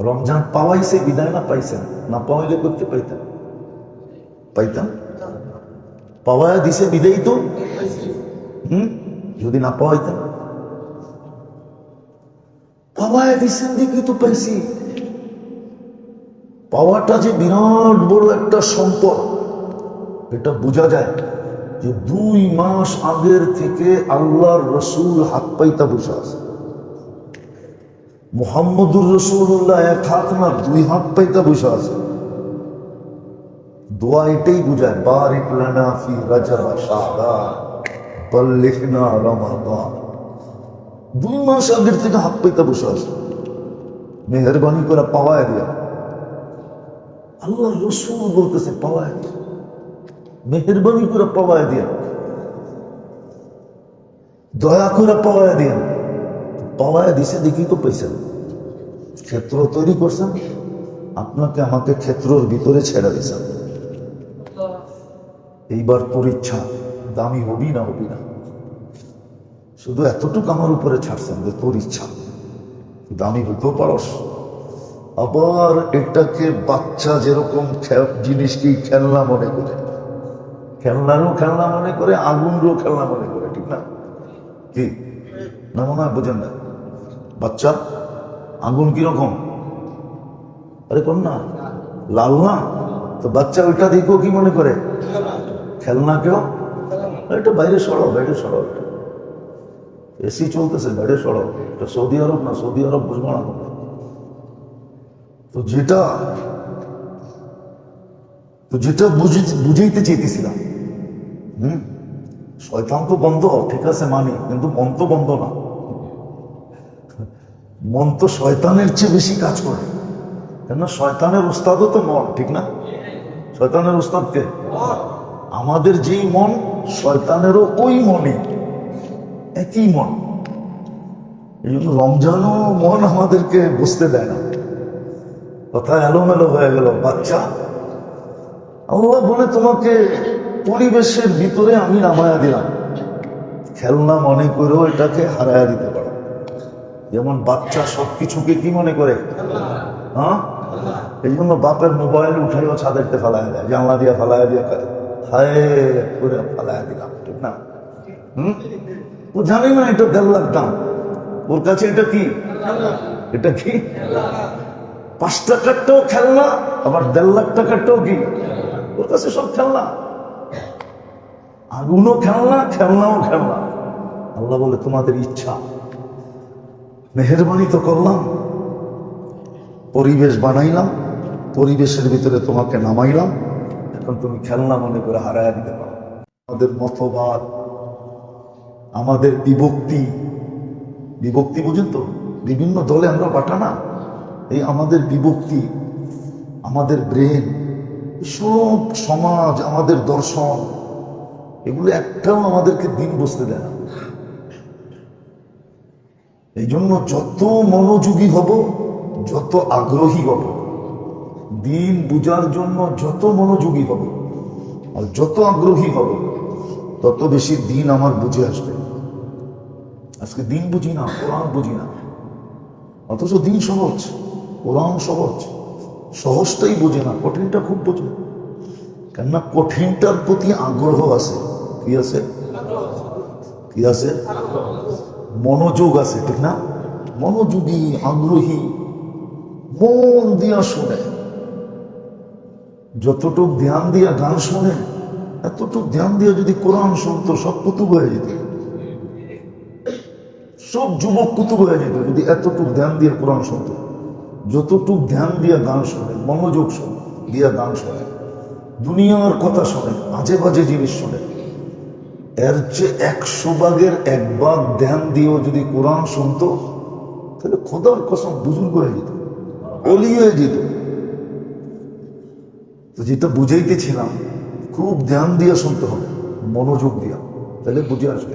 রমজান পাওয়াইছে, বিদায় না পাইছেন? না পাওয়াইলে করতে পাইতাম পাইতাম। পাওয়ায় দিছে, বিদায় তো? হুম? যদি না পাওয়াইতেন। পাওয়ায় দিছেন দেখি তো পাইছি। পাওয়াটা যে বিরাট বড় একটা সম্পদ, এটা বোঝা যায় যে দুই মাস আগের থেকে আল্লাহর রসুল হাত পাইতা বসে আছে। মোহাম্মদুর রসুল্লাহ এক হাত না, দুই হাত পাইতা বসে আছে। দোয়া এটাই বুঝায়, বারিক লানা ফি রাজব শাহবান বল্লিখনা রমাদান। দুই মাস আগের থেকে হাত পাইতা বসে আছে। মেহরবানি করে পাওয়ায় দিয়া। আল্লাহ রসুল বলতেছে, পাওয়ায় দিয়া। মেহরবানি করে পাওয়ায় দিয়া। দয়া করে পাওয়ায় দিয়া। পাওয়ায় দিছে দেখি তো পয়সা ক্ষেত্র তৈরি করছেন, আপনাকে আমাকে ক্ষেত্রর ভিতরে ছেড়ে দিয়েছেন। এইবার ইচ্ছা, দামি হবি না হবি না। শুধু এতটুকু আমার উপরে ছাড়ছেন যে তোর ইচ্ছা। দামি হইতেও পারস। আবার এটাকে বাচ্চা যেরকম জিনিসকেই খেলনা মনে করে। খেলনারও খেলনা মনে করে, আগুনরও খেলনা মনে করে, ঠিক না? কি? না মনে হয়, বোঝেন না? বাচ্চা আগুন কীরকম? আরে কোন না। লাল না? তো বাচ্চা ওইটা দেখো কি মনে করে? খেলনা কেউ? এটা বাইরে সরো বাইরে সরো এসি চলতেছে বাইরে সরো। এটা সৌদি আরব না সৌদি আরব বুঝব না তো যেটা তো যেটা বুঝে- বুঝাইতে চেয়েছিলাম হুম? শয়তান তো বন্ধ ঠিক আছে মানি কিন্তু মন তো বন্ধ না। মন তো শয়তানের চেয়ে বেশি কাজ করে। কেন শয়তানের উস্তাদও তো মন, ঠিক না? শয়তানের উস্তাদকে আমাদের যেই মন, শয়তানেরও ওই মনে একই মন। এই জন্য রমজানও মন আমাদেরকে বুঝতে দেয় না। কথা এলোমেলো হয়ে গেল, বাচ্চা। আল্লাহ বলে তোমাকে পরিবেশের ভিতরে আমি নামায়া দিলাম। খেলনা মনে করেও এটাকে হারায়া দিতে যেমন বাচ্চা সব কিছুকে কি মনে করে? হ্যাঁ? এই জন্য বাপের মোবাইল উঠাইও ছাদেরতে ফেলায় দেয়, জানলা দিয়ে ফেলায় দিয়ে হায় করে ফেলায় দিলাম, ঠিক না? হুম? ও জানে না এটা দেড় লাখ দাম। ওর কাছে এটা কি? এটা কি? পাঁচ টাকারটাও খেলনা, আবার দেড় লাখ টাকারটাও কি? ওর কাছে সব খেলনা। আগুনও খেলনা, খেলনাও খেলনা। আল্লাহ বলে, তোমাদের ইচ্ছা মেহরবানি তো করলাম। পরিবেশ বানাইলাম, পরিবেশের ভিতরে তোমাকে নামাইলাম। এখন তুমি খেলনা মনে করে হারায় দিতে পারো। আমাদের মতবাদ, আমাদের বিভক্তি। বিভক্তি বুঝেন তো, বিভিন্ন দলে আমরা বাটা না এই আমাদের বিভক্তি, আমাদের ব্রেন, সব সমাজ, আমাদের দর্শন, এগুলো একটাও আমাদেরকে দিন বসতে দেয় না। এই জন্য যত মনোযোগী হব, যত আগ্রহী হব, দিন বুঝার জন্য যত মনোযোগী হব আর যত আগ্রহী হব, তত বেশি দিন আমার বুঝে আসবে। আজকে দিন বুঝি না, কোরআন বুঝি না। অথচ দিন সহজ, কোরআন সহজ, সহজটাই বোঝে না, কঠিনটা খুব বোঝে। কেননা কঠিনটার প্রতি আগ্রহ আছে। কি আছে? কি আছে? মনোযোগ আছে, ঠিক না? মনোযোগী, আগ্রহী, মন দিয়া শোনে। যতটুক ধ্যান দিয়া গান শোনে, এতটুক ধ্যান দিয়া যদি কোরআন শুনতো, সব কুতুব হয়ে যেত। সব যুবক কুতুব হয়ে যেত যদি এতটুক ধ্যান দিয়ে কোরআন শুনতো। যতটুক ধ্যান দিয়ে গান শোনে, মনোযোগ শোনে দিয়া গান শোনে। দুনিয়ার কথা শোনে আজে বাজে জিনিস শোনে। এর চেয়ে একশো ভাগের এক ভাগ ধ্যান দিয়েও যদি কোরআন শুনতো, তাহলে খোদার কসম বুজুর্গ হয়ে যেত, অলি হয়ে যেত। তো যেটা বুঝাইতেছিলাম, খুব ধ্যান দিয়ে শুনতে হবে, মনোযোগ দিয়া, তাহলে বুঝে আসবে,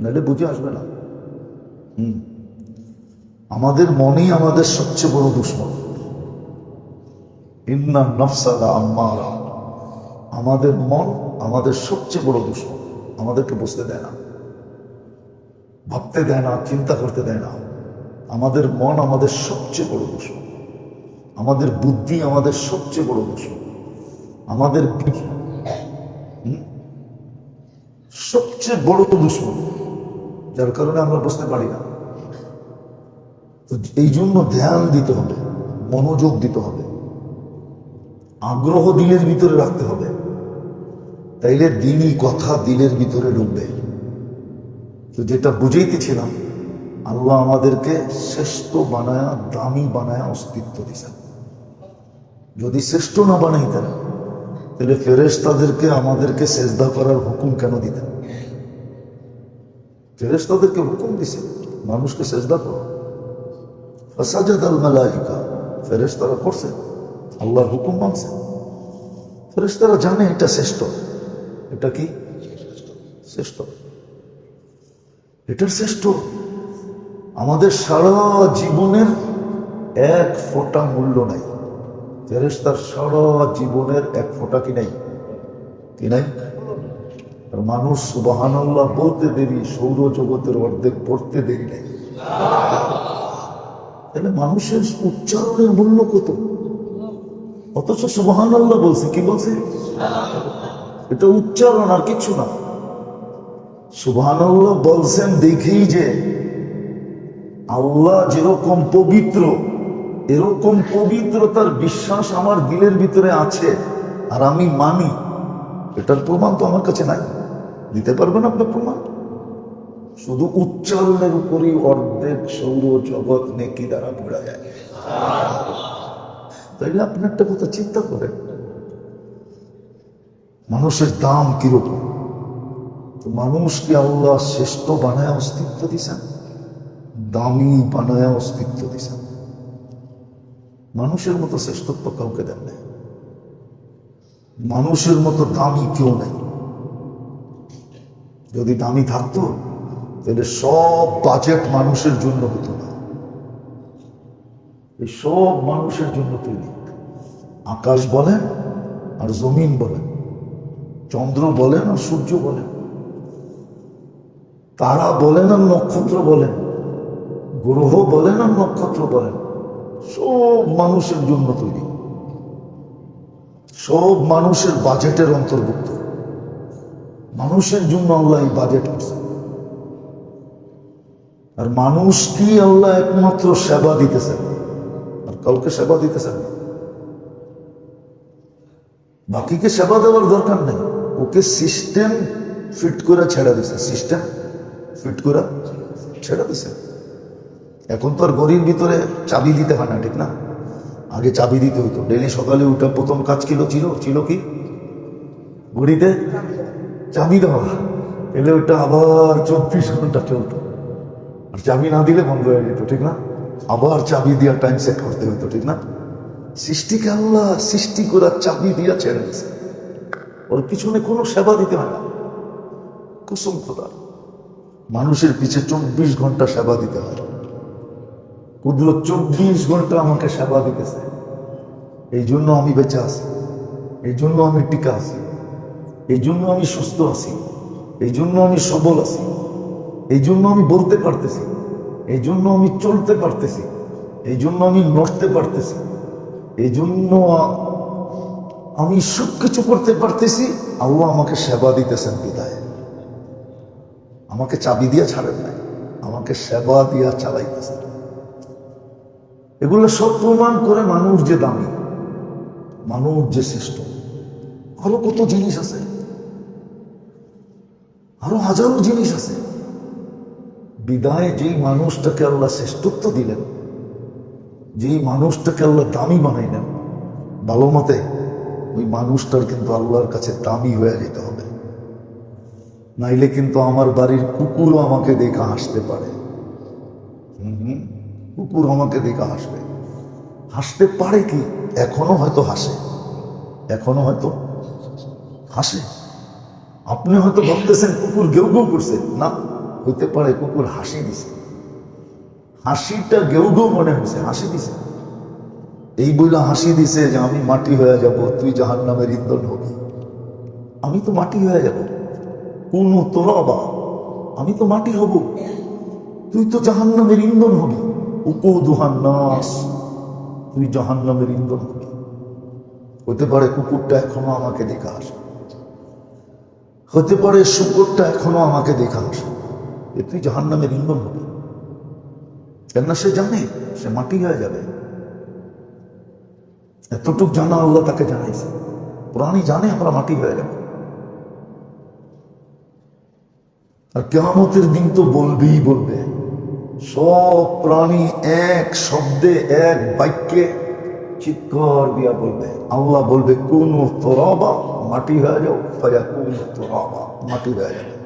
নাহলে বুঝে আসবে না। হুম। আমাদের মনেই আমাদের সবচেয়ে বড় দুশ্মন। ইন্না নফসাদা আম্মারা আমাদের মন আমাদের সবচেয়ে বড় দুশ্মন। আমাদেরকে বুঝতে দেয় না। ভাবতে দেয় না, চিন্তা করতে দেয় না। আমাদের মন আমাদের সবচেয়ে বড় দুশ্মন আমাদের বুদ্ধি আমাদের সবচেয়ে বড় দুশ্মন আমাদের সবচেয়ে বড় দুশ্মন যার কারণে আমরা বুঝতে পারি না। তো এই জন্য ধ্যান দিতে হবে, মনোযোগ দিতে হবে। আগ্রহ দিলের ভিতরে রাখতে হবে। তাইলে দিনই কথা দিনের ভিতরে ঢুকবে। তো যেটা বুঝাইতেছিলাম, আল্লাহ আমাদেরকে শ্রেষ্ঠ বানায়া, দামি বানায়া অস্তিত্ব দিছেন। যদি শ্রেষ্ঠ না বানাইতেন তাহলে ফেরেশ তাদেরকে আমাদেরকে সেজদা করার হুকুম কেন দিতেন? ফেরেশ তাদেরকে হুকুম দিছে মানুষকে সেজদা করো। ফাসাজাদ আল মালাইকা ফেরেশ তারা করছে আল্লাহর হুকুম মানছে ফেরেশ তারা জানে এটা শ্রেষ্ঠ। এটা কি? শ্রেষ্ঠ। এটা শ্রেষ্ঠ। আমাদের সারা জীবনের এক ফোঁটা মূল্য নাই। ফেরেস্তার সারা জীবনের এক ফোঁটা কি নাই? কি নাই? আর মানুষ সুবাহান্লাহ বলতে দেরি, সৌরজগতের অর্ধেক পড়তে দেরি নাই। তাহলে মানুষের উচ্চারণের মূল্য কত? অথচ সুবাহান আল্লাহ বলছে, কি বলছে? এটা উচ্চারণ আর কিছু না। সুবহানাল্লাহ বলছেন, দেখেই যে আল্লাহ যেরকম পবিত্র, এরকম পবিত্রতার বিশ্বাস আমার দিলের ভিতরে আছে, আর আমি মানি, এটার প্রমাণ তো আমার কাছে নাই। দিতে পারবেন আপনার প্রমাণ? শুধু উচ্চারণের উপরই অর্ধেক সৌর জগৎ নেকি দ্বারা ভরা যায়। তাইলে আপনি একটা কথা চিন্তা করেন মানুষের দাম কীরকম তো মানুষকে আল্লাহ শ্রেষ্ঠ বানায় অস্তিত্ব দিছেন? দামি বানায় অস্তিত্ব দিছেন? মানুষের মতো শ্রেষ্ঠত্ব কাউকে দেন নাই। মানুষের মতো দামি কেউ নেই। যদি দামি থাকতো, তাহলে সব বাজেট মানুষের জন্য হতো না। এই সব মানুষের জন্য তৈরি আকাশ বলেন আর জমিন বলেন। চন্দ্র বলেন আর সূর্য বলেন তারা বলেন আর নক্ষত্র বলেন গ্রহ বলেন আর নক্ষত্র বলেন সব মানুষের জন্য তৈরি। সব মানুষের বাজেটের অন্তর্ভুক্ত। মানুষের জন্য আল্লাহ এই বাজেট করছে। আর মানুষ কি আল্লাহ একমাত্র সেবা দিতেছেন? আর কাউকে সেবা দিতেছেন না। বাকিকে সেবা দেওয়ার দরকার নেই। ওকে সিস্টেম ফিট করে ছেড়ে দিছে। সিস্টেম ফিট করে ছেড়ে দিছে। এখন তো আর গরির ভিতরে চাবি দিতে হয় না, ঠিক না? আগে চাবি দিতে হতো। ডেলি সকালে উঠে প্রথম কাজ ছিল ছিল ছিল কি? ঘড়িতে চাবি দেওয়া। এলে ওটা আবার চব্বিশ ঘণ্টা চলতো। আর চাবি না দিলে বন্ধ হয়ে যেত, ঠিক না? আবার চাবি দিয়ে টাইম সেট করতে হতো, ঠিক না? সৃষ্টিকে আল্লাহ সৃষ্টি করার চাবি দিয়ে ছেড়ে দিছে। ওর পিছনে কোনো সেবা দিতে হয় না। কুসুম খোদা, মানুষের পিছে চব্বিশ ঘণ্টা সেবা দিতে হয়। কুদরত চব্বিশ ঘণ্টা আমাকে সেবা দিতেছে। এই জন্য আমি বেঁচে আছি। এই জন্য আমি টিকা আছি। এই জন্য আমি সুস্থ আছি। এই জন্য আমি সবল আছি। এই জন্য আমি বলতে পারতেছি। এই জন্য আমি চলতে পারতেছি। এই জন্য আমি নড়তে পারতেছি। এই জন্য আমি সব কিছু করতে পারতেছি, আল্লাহ আমাকে সেবা দিতেছেন বিদায়। আমাকে চাবি দিয়ে ছাড়েন নাই, আমাকে সেবা দিয়া চালাইতেছেন। এগুলো সব প্রমাণ করে মানুষ যে দামি, মানুষ যে শ্রেষ্ঠ। আরও কত জিনিস আছে, আরও হাজারো জিনিস আছে। বিদায় যেই মানুষটাকে আল্লাহ শ্রেষ্ঠত্ব দিলেন, যেই মানুষটাকে আল্লাহ দামি বানাইলেন, ভালো মতে ওই মানুষটার কিন্তু আল্লাহর কাছে দামি হয়ে যেতে হবে। নাইলে কিন্তু আমার বাড়ির কুকুরও আমাকে দেখা হাসতে পারে। কুকুর আমাকে দেখা হাসবে। হাসতে পারে কি? এখনও হয়তো হাসে। এখনও হয়তো হাসে। আপনি হয়তো ভাবতেছেন, কুকুর গেউ গেউ করছে। না, হইতে পারে কুকুর হাসি দিছে। হাসিটা গেউ গেউ মনে হয়েছে হাসি দিছে। এই বইলা হাসি দিছে যে আমি মাটি হয়ে যাব, তুই জাহান নামের ইন্ধন হবি। আমি তো মাটি হয়ে যাব। কোন তোরবা আমি তো মাটি হব। তুই তো জাহান নামের ইন্ধন হবি। উপদুহান নাস তুই জাহান্নামের ইন্ধন হবি। হতে পারে কুকুরটা এখনও আমাকে দেখা আসে। হতে পারে শুকুরটা এখনও আমাকে দেখা আসে। তুই জাহান্নামের ইন্ধন হবি। কেননা সে জানে, সে মাটি হয়ে যাবে। এতটুক জানা আল্লাহ তাকে জানাইছে। প্রাণী জানে আমরা মাটি হয়ে যাব। আর কেমতের দিন তো বলবেই বলবে। সব প্রাণী এক শব্দে, এক বাক্যে চিৎকার দিয়া বলবে। আল্লাহ বলবে, কোন তোরবা, মাটি হয়ে যাও। ফয়া কোন তোরবা, মাটি হয়ে যাবে।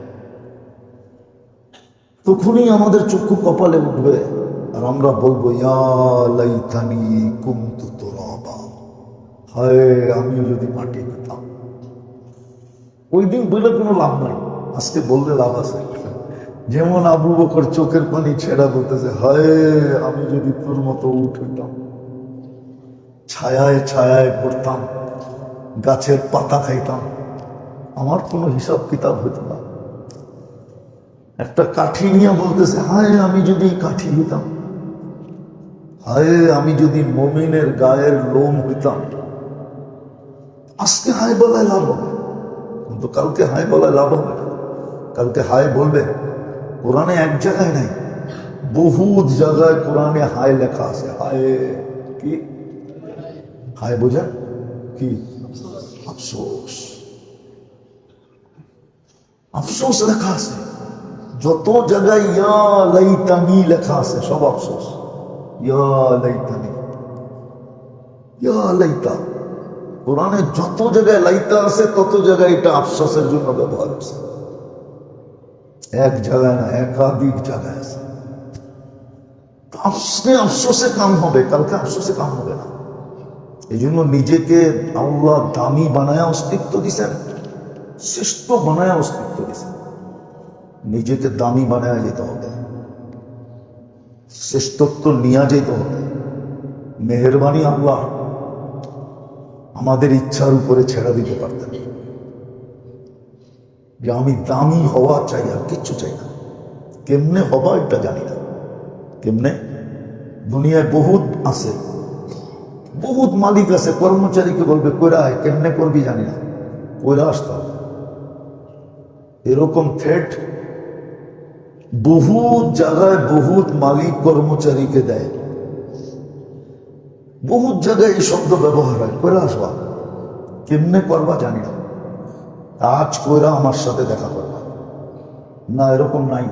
তখনই আমাদের চক্ষু কপালে উঠবে। আর আমরা বলব, ইয়া লাইতানি কুমতু তোরবা। হায়, আমিও যদি মাটি পেতাম ওই দিন বলে কোনো লাভ নাই। আজকে বললে লাভ আছে। যেমন আবু বকর চোখের পানি ছেড়া বলতেছে, হায়, আমি যদি তোর মতো উঠতাম ছায়ায় ছায়ায় পড়তাম গাছের পাতা খাইতাম, আমার কোনো হিসাব কিতাব হতো না। একটা কাঠি নিয়ে বলতেছে, হায়, আমি যদি কাঠি হইতাম, হায়, আমি যদি মমিনের গায়ের লোম হইতাম আজকে হায় বলায় লাভ হবে। কিন্তু কালকে হাই বলায় লাভ হবে না। কালকে হাই বলবে, কোরআনে এক জায়গায় নাই, বহুত জায়গায় কোরআনে হাই লেখা আছে। হায়, কি? হাই বোঝেন কি? আফসোস। আফসোস লেখা আছে। যত জায়গায় ইয়া লাইতানি লেখা আছে, সব আফসোস। ইয়া লাইতানি। ইয়া লাইতা। কোরআনে যত জায়গায় লাইতা আছে তত জায়গায় এটা আফসোসের জন্য ব্যবহার হচ্ছে এক জায়গায় না একাধিক জায়গায় আছে তো আফসোসে আফসোসে কাম হবে কালকে আফসোসে কাম হবে না এই জন্য নিজেকে আল্লাহ দামি বানায় অস্তিত্ব দিছেন শ্রেষ্ঠ বানায় অস্তিত্ব দিছেন নিজেকে দামি বানায় যেতে হবে শ্রেষ্ঠত্ব নিয়ে যেতে হবে মেহরবানি আল্লাহ আমাদের ইচ্ছার উপরে ছেড়া দিতে পারতেন। যে আমি দামি হওয়া চাই আর কিচ্ছু চাই না। কেমনে হবা এটা জানি না। কেমনে? দুনিয়ায় বহুত আছে। বহুত মালিক আছে, কর্মচারীকে বলবে, কইরা কেমনে করবি জানি না। কইরা আসতে হবে। এরকম থ্রেট বহুত জায়গায় বহুত মালিক কর্মচারীকে দেয়। বহুত জায়গায় এই শব্দ ব্যবহার হয়। করে আসবা। কেমনে করবা জানি না। আজ কইরা আমার সাথে দেখা করবা। না, এরকম নাই।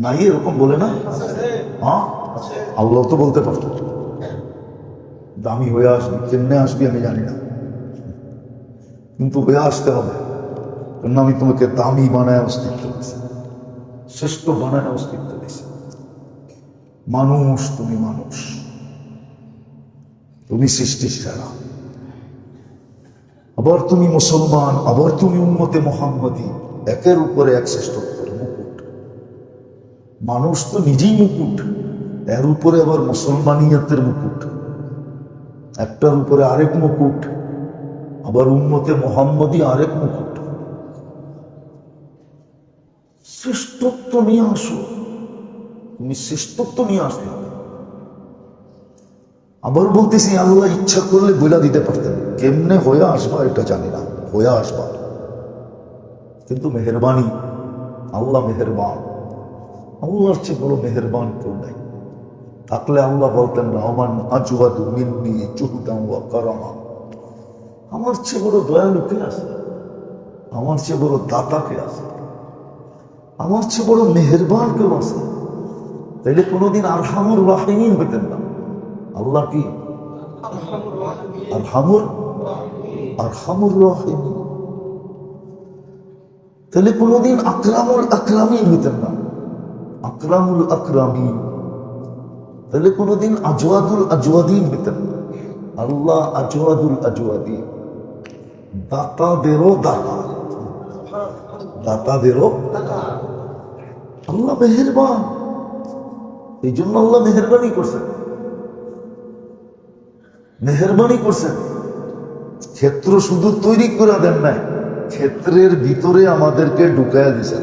নাই এরকম বলে না? হ্যাঁ? আল্লাহ তো বলতে পারত। দামি হয়ে আসবি, কেমনে আসবি আমি জানি না। কিন্তু হয়ে আসতে হবে। কারণ আমি তোমাকে দামি বানায় অস্তিত্ব দিছি শ্রেষ্ঠ বানায় অস্তিত্ব দিছি মানুষ তুমি মানুষ। তুমি সৃষ্টির সেরা আবার তুমি মুসলমান, আবার তুমি উন্মতে মোহাম্মদী। একের উপরে এক শ্রেষ্ঠত্বের মুকুট। মানুষ তো নিজেই মুকুট। এর উপরে আবার মুসলমানিয়তের মুকুট। একটার উপরে আরেক মুকুট। আবার উন্মতে মোহাম্মদী আরেক মুকুট। শ্রেষ্ঠত্ব নিয়ে আসো। তুমি শ্রেষ্ঠত্ব নিয়ে আসতে হবে। আবার বলতেছি, আল্লাহ ইচ্ছা করলে বইলা দিতে পারতেন। কেমনে হয়ে আসবা এটা জানি না হয়ে আসবা। কিন্তু মেহরবানি, আল্লাহ মেহরবান। আল্লাহর চেয়ে বড় মেহরবান কেউ নাই। থাকলে আল্লাহ বলতেন, রহমান আজওয়াদু মিন্নি চুহুদাম ওয়া কারামা। আমার চেয়ে বড় দয়ালু কে আছে? আমার চেয়ে বড় দাতা কে আছে? আমার চেয়ে বড় মেহরবান কেউ আছে? তাইলে কোনোদিন আরহামুর রাহিমিন হইতেন না। আল্লাহ কি? আর হামুর আর হামুর তাহলে কোনোদিন আকরামুল আকরামিন হইতেন না। আকরামুল আকরামিন। তাহলে কোনোদিন আজওয়াদুল আজওয়াদিন হইতেন না। আল্লাহ আজওয়াদুল আজওয়াদিন। দাতাদেরও দাতা। দাতাদেরও আল্লাহ মেহেরবান। এই জন্য আল্লাহ মেহরবানি করছেন। মেহরবানি করছেন। ক্ষেত্র শুধু তৈরি করে দেন নাই ক্ষেত্রের ভিতরে আমাদেরকে ঢুকাইয়া দিছেন।